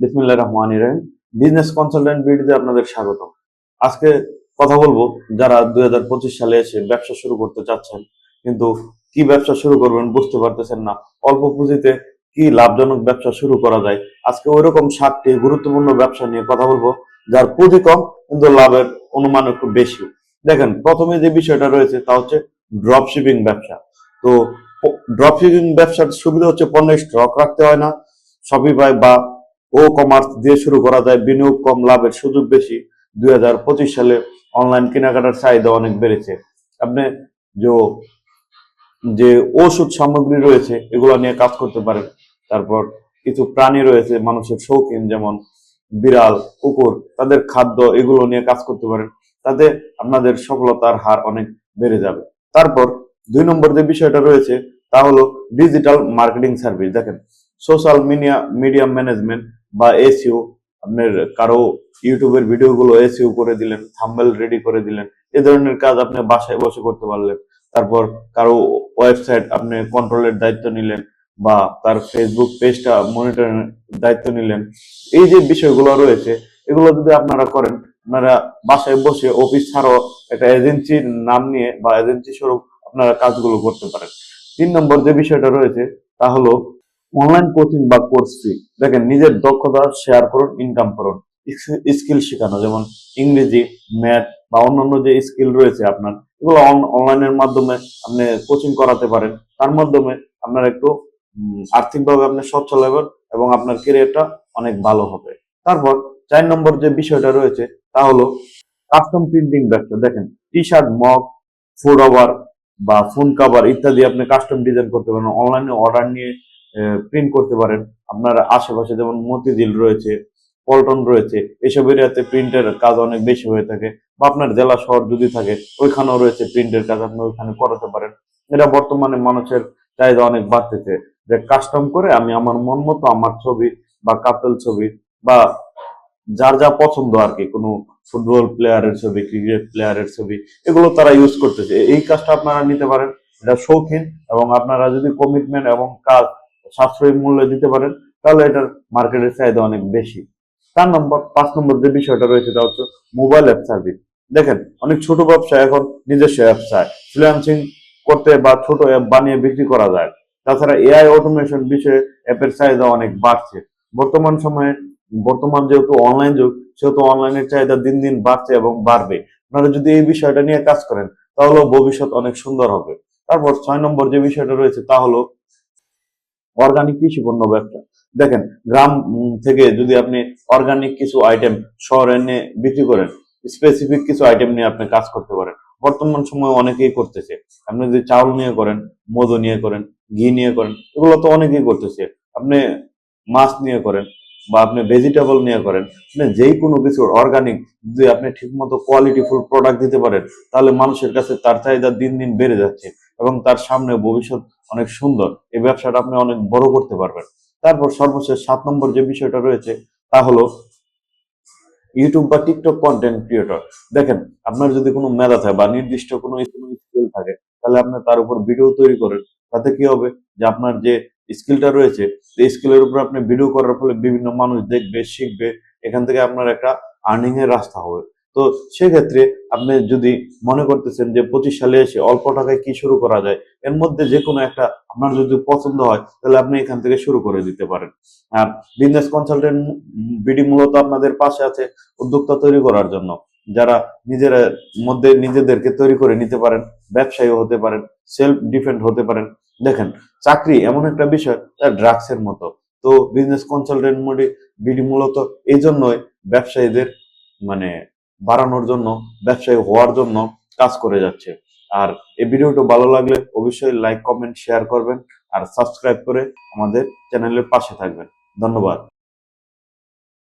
বিসমিল্লাহ রহমান রহিম। বিজনেস কনসালটেন্ট বিডিতে আপনাদের স্বাগত আজকে কথা বলব যারা দুই হাজার পঁচিশ সালে এসে ব্যবসা শুরু করতে চাচ্ছেন, কিন্তু কি ব্যবসা শুরু করবেন বুঝতে পারতেছেন না। অল্প পুঁজিতে কি লাভজনক ব্যবসা শুরু করা যায়? আজকে ওইরকম সাতটি গুরুত্বপূর্ণ ব্যবসা নিয়ে কথা বলব, যার পুঁজি কম, কিন্তু লাভের অনুমান একটু বেশি। দেখেন, প্রথমে যে বিষয়টা রয়েছে তা হচ্ছে ড্রপ শিপিং ব্যবসা। তো ড্রপ শিপিং ব্যবসার সুবিধা হচ্ছে পণ্যের স্টক রাখতে হয় না শপিফাই বা ও কমার্স দিয়ে শুরু করা যায়। বিনিয়োগ কম, লাভের সুযোগ বেশি। দুই হাজার পঁচিশ সালে অনলাইন কেনাকাটার চাহিদা অনেক বেড়েছে। আপনি যে যে ওষুধ সামগ্রী রয়েছে, এগুলো নিয়ে কাজ করতে পারেন। তারপর কিছু প্রাণী রয়েছে, মানুষের শৌখিন, যেমন বিড়াল, কুকুর, তাদের খাদ্য, এগুলো নিয়ে কাজ করতে পারেন। তাতে আপনাদের সফলতার হার অনেক বেড়ে যাবে। তারপর দুই নম্বর যে বিষয়টা রয়েছে, তা হলো ডিজিটাল মার্কেটিং সার্ভিস দেখেন সোশ্যাল মিডিয়া মিডিয়া ম্যানেজমেন্ট বা এসইও আপনার কারও ইউটিউবের ভিডিওগুলো এসইও করে দিলেন থাম্বেল রেডি করে দিলেন, এ ধরনের কাজ আপনি বাসায় বসে করতে পারলেন। তারপর কারও ওয়েবসাইট আপনি কন্ট্রোলের দায়িত্ব নিলেন বা তার ফেসবুক পেজটা মনিটরের দায়িত্ব নিলেন। এই যে বিষয়গুলো রয়েছে, এগুলো যদি আপনারা করেন, আপনারা বাসায় বসে অফিস ছাড়াও একটা এজেন্সির নাম নিয়ে বা এজেন্সি স্বরূপ আপনারা কাজগুলো করতে পারেন। তিন নম্বর যে বিষয়টা রয়েছে, তা হলো অনলাইন কোচিং বা কোর্স দেখেন, নিজের দক্ষতা শেয়ার করুন ইনকাম করুন। স্কিল শেখানো, যেমন ইংরেজি ম্যাথ বা অন্যান্য যে স্কিল রয়েছে আপনার, এগুলো অনলাইনের মাধ্যমে আপনি কোচিং করাতে পারেন। তার মাধ্যমে আপনার একটু আর্থিকভাবে আপনি সচ্ছল হবেন এবং আপনার কেরিয়ারটা অনেক ভালো হবে। তারপর চার নম্বর যে বিষয়টা রয়েছে, তা হলো কাস্টম প্রিন্টিং ব্যবসা দেখেন T shirt mug food over বা ফোন কাভার ইত্যাদি আপনি কাস্টম ডিজাইন করতে পারেন। অনলাইনে অর্ডার নিয়ে প্রিন্ট করতে পারেন। আপনার আশেপাশে যেমন মতিঝিল রয়েছে, পল্টন রয়েছে, এসব এরিয়াতে প্রিন্টের কাজ অনেক বেশি হয়ে থাকে বা আপনার জেলা শহর যদি থাকে, ওইখানেও রয়েছে প্রিন্টের কাজ, আপনি ওইখানে করাতে পারেন। এটা বর্তমানে মানুষের চাহিদা অনেক বাড়তেছে যে কাস্টম করে আমি আমার মন মতো আমার ছবি বা কাপেল ছবি বা যার যা পছন্দ আর কি, কোনো ফুটবল প্লেয়ারের ছবি ক্রিকেট প্লেয়ারের ছবি, এগুলো তারা ইউজ করতেছে। এই কাজটা আপনারা নিতে পারেন। এটা শৌখিন এবং আপনারা যদি কমিটমেন্ট এবং কাজ সাশ্রয়ী মূল্যে দিতে পারেন, তাহলে এটার মার্কেটের চাহিদা অনেক বেশি। চার নম্বর, পাঁচ নম্বর যে বিষয়টা রয়েছে তা হচ্ছে মোবাইল অ্যাপ সার্ভিস দেখেন, অনেক ছোট ব্যবসা এখন নিজস্ব অ্যাপ চায়। ফ্রিল্যান্সিং করতে বা ছোট অ্যাপ বানিয়ে বিক্রি করা যায়। তাছাড়া এআই অটোমেশন বিষয়ে অ্যাপের চাহিদা অনেক বাড়ছে। বর্তমান সময়ে, বর্তমান যেহেতু অনলাইন যুগ, সেহেতু অনলাইনের চাহিদা দিন দিন বাড়ছে এবং বাড়বে। আপনারা যদি এই বিষয়টা নিয়ে কাজ করেন তাহলে ভবিষ্যৎ অনেক সুন্দর হবে। তারপর ছয় নম্বর যে বিষয়টা রয়েছে, তা হলো অর্গানিক কৃষি পণ্য ব্যবসা। দেখেন, গ্রাম থেকে যদি আপনি অর্গানিক কিছু আইটেম শহরে এনে বিক্রি করেন স্পেসিফিক কিছু আইটেম নিয়ে আপনি কাজ করতে পারেন। বর্তমান সময়ে অনেকেই করতেছে। আপনি যদি চাউল নিয়ে করেন, মধু নিয়ে করেন, ঘি নিয়ে করেন, এগুলো তো অনেকেই করতেছে। আপনি মাছ নিয়ে করেন বা আপনি ভেজিটেবল নিয়ে করেন মানে যেই কোনো কিছু অর্গানিক যদি আপনি ঠিকমতো কোয়ালিটি কোয়ালিটিফুল প্রোডাক্ট দিতে পারেন, তাহলে মানুষের কাছে তার চাহিদা দিন দিন বেড়ে যাচ্ছে। এবং তার সামনে ভবিষ্যৎ অনেক সুন্দর। এই ব্যবসাটা আপনি অনেক বড় করতে পারবেন। তারপর সর্বশেষ সাত নম্বর যে বিষয়টা রয়েছে, তা হলো ইউটিউব বা টিকটক কন্টেন্ট ক্রিয়েটর দেখেন, আপনার যদি কোনো মেধা থাকে বা নির্দিষ্ট কোনো স্কিল থাকে, তাহলে আপনি তার উপর ভিডিও তৈরি করেন। তাতে কি হবে? যে আপনার যে স্কিলটা রয়েছে, এই স্কিলের উপর আপনি ভিডিও করার ফলে বিভিন্ন মানুষ দেখবে, শিখবে, এখান থেকে আপনার একটা আর্নিং এর রাস্তা হবে। তো সেক্ষেত্রে আপনি যদি মনে করতেছেন যে পঁচিশ সালে এসে অল্প টাকায় কি শুরু করা যায়, এর মধ্যে যে কোনো একটা আপনার যদি পছন্দ হয়, তাহলে আপনি এখান থেকে শুরু করে দিতে পারেন। আর বিজনেস কনসালটেন্ট বিডি মূলত আপনাদের পাশে আছে উদ্যোক্তা তৈরি করার জন্য। যারা নিজেরা মধ্যে নিজেদেরকে তৈরি করে নিতে পারেন ব্যবসায়ী হতে পারেন সেলফ ডিফেন্ড হতে পারেন। দেখেন, চাকরি এমন একটা বিষয়, যা ড্রাগসের মতো। তো বিজনেস কনসালটেন্ট মোডে বিডি মূলত এই জন্যই ব্যবসায়ীদের মানে বাড়ানোর জন্য, ব্যবসায়ী হওয়ার জন্য কাজ করে যাচ্ছে। আর এই ভিডিওটা ভালো লাগলে অবশ্যই লাইক কমেন্ট শেয়ার করবেন আর সাবস্ক্রাইব করে আমাদের চ্যানেলের পাশে থাকবেন। ধন্যবাদ।